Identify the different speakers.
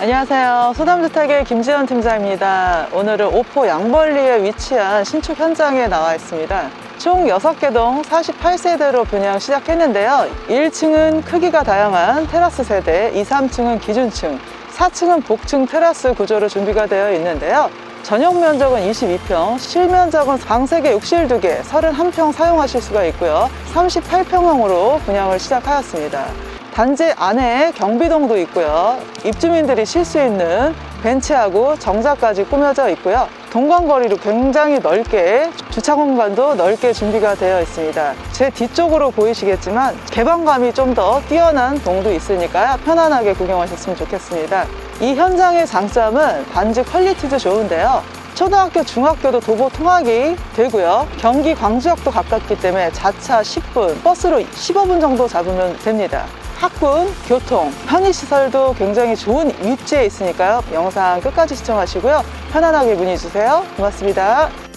Speaker 1: 안녕하세요. 소담주택의 김지연 팀장입니다. 오늘은 오포 양벌리에 위치한 신축 현장에 나와 있습니다. 총 6개 동 48세대로 분양 시작했는데요. 1층은 크기가 다양한 테라스 세대, 2, 3층은 기준층, 4층은 복층 테라스 구조로 준비가 되어 있는데요. 전용 면적은 22평, 실면적은 방 3개, 욕실 2개, 31평 사용하실 수가 있고요. 38평형으로 분양을 시작하였습니다. 단지 안에 경비동도 있고요. 입주민들이 쉴 수 있는 벤치하고 정자까지 꾸며져 있고요. 동광거리로 굉장히 넓게 주차 공간도 넓게 준비가 되어 있습니다. 제 뒤쪽으로 보이시겠지만 개방감이 좀 더 뛰어난 동도 있으니까요. 편안하게 구경하셨으면 좋겠습니다. 이 현장의 장점은 단지 퀄리티도 좋은데요. 초등학교, 중학교도 도보 통학이 되고요. 경기 광주역도 가깝기 때문에 자차 10분, 버스로 15분 정도 잡으면 됩니다. 학군, 교통, 편의시설도 굉장히 좋은 위치에 있으니까요. 영상 끝까지 시청하시고요. 편안하게 문의 주세요. 고맙습니다.